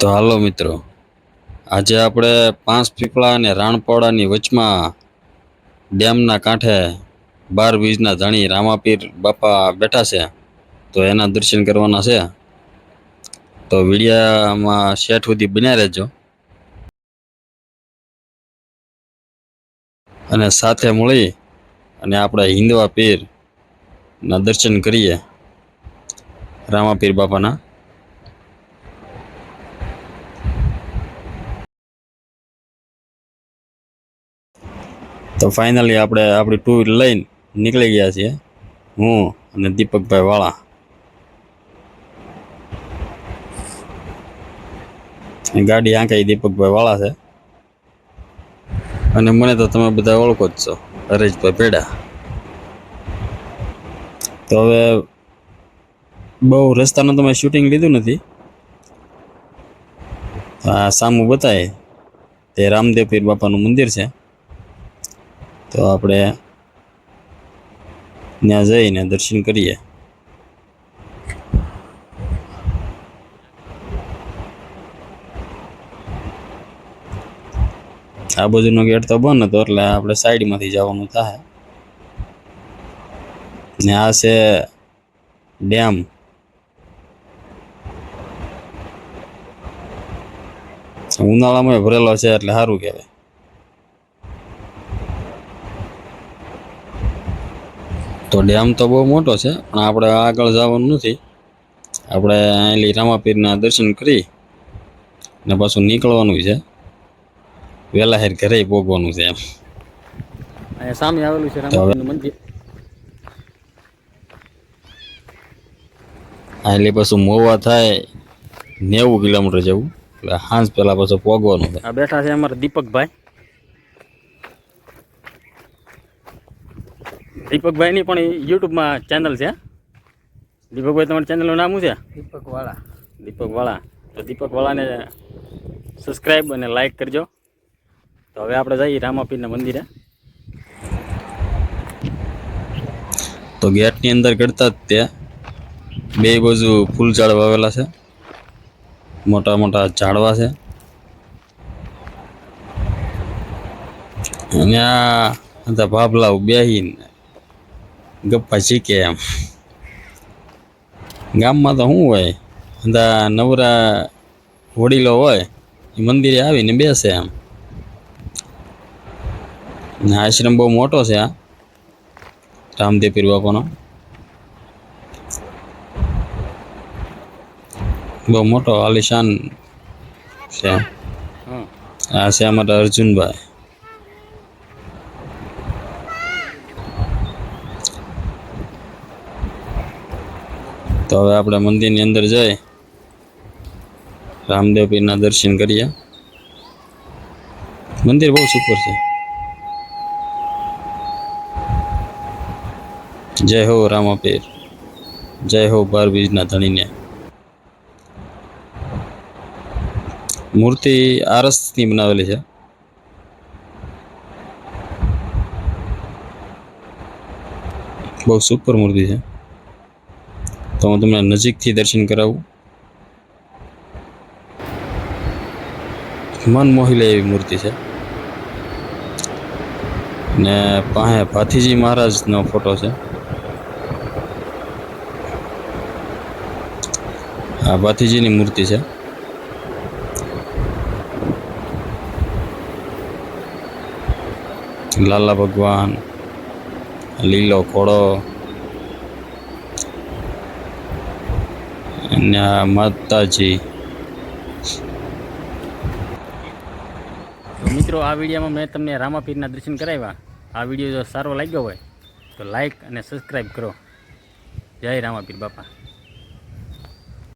તો હાલો મિત્રો. આજે આપણે પાંચ પીપળા અને રાણપોળાની વચમાં ડેમના કાંઠે બાર બીજના ધણી રામાપીર બાપા બેઠા છે. તો એના દર્શન કરવાના છે. તો વિડીયામાં શેઠ સુધી બન્યા રહેજો. અને સાથે મળી અને આપણે હિન્દવા પીરના દર્શન કરીએ. રામાપીર બાપાના. તો ફાઇનલી આપણે આપણી ટુ વ્હીલ લઈને નીકળી ગયા છીએ. હું અને દીપકભાઈ વાળા. ગાડી આંકાઈ દીપકભાઈ વાળા છે. અને મને તો તમે બધા ઓળખો જ છો, હરેશભાઈ પેડા તો હવે બહુ રસ્તાનું તમે શૂટિંગ લીધું નથી. આ સામું બતાય, તે રામદેવ પીર બાપાનું મંદિર છે. તો આપણે ત્યાં જઈને દર્શન કરીએ. આ બાજુનો ગેટ તો બંધ હતો, એટલે આપણે સાઈડમાંથી જવાનું થાય. ને આ છે ડેમ. ઉનાળામાં ભરેલો છે એટલે સારું કહેવાય. તો ડેમ તો બહુ મોટો છે પણ આપણે આગળ જવાનું નથી. આપણે અહીંથી રામાપીરના દર્શન કરી ને પાછું નીકળવાનું છે. વહેલા હેર ઘરે પોગવાનું છે એમ. અહીંયા સામે આવેલું છે રામાપીરનું મંદિર. પાછું મોવા થાય નેવું કિલોમીટર જેવું. એટલે હાંસ પહેલાં પાછું પોગવાનું છે. આ બેઠા છે અમારા દીપકભાઈ. દીપકભાઈની પણ યુટ્યુબમાં ચેનલ છે દીપકભાઈ તમારી ચેનલનું નામ શું છે? દીપક વાળા દીપક વાળા તો દીપક વાળાને સબસ્ક્રાઈબ અને લાઈક કરજો. તો હવે આપણે જઈએ રામાપીરના મંદિરે. તો ગેટની અંદર કરતા જ તે. બે બાજુ ફૂલ ઝાડ વાવેલા છે. મોટા મોટા ઝાડવા છે. અને આ ભાભલાઓ બેહીને ગપ્પા શીખે એમ. ગામમાં તો શું હોય બધા નવરા વડીલો હોય એ મંદિરે આવીને બેસે એમ. ને આશ્રમ બહુ મોટો છે આ રામદેવ પીર બાપાનો બહુ મોટો આલિશાન છે. હા. આ છે અમારા અર્જુનભાઈ. તો હવે આપણે મંદિરની અંદર જઈ રામદેવ પીરના દર્શન કરીએ. મંદિર બહુ સુપર છે. જય હો રામાપીર. જય હો બાર બીજના ધણીને. મૂર્તિ આરસથી બનાવેલી છે. બહુ સુપર મૂર્તિ છે. તો હું તમને નજીકથી દર્શન કરાવું. મન મોહી એવી મૂર્તિ છે. ને પાસે ભાથીજી મહારાજનો ફોટો છે. આ ભાથીજીની મૂર્તિ છે. લાલા ભગવાન, લીલો ઘોડો અને આ માતાજી મિત્રો, આ વિડીયોમાં મેં તમને રામાપીરના દર્શન કરાવ્યા. આ વીડિયો જો સારો લાગ્યો હોય, તો લાઈક અને સબસ્ક્રાઈબ કરો. જય રામાપીર બાપા.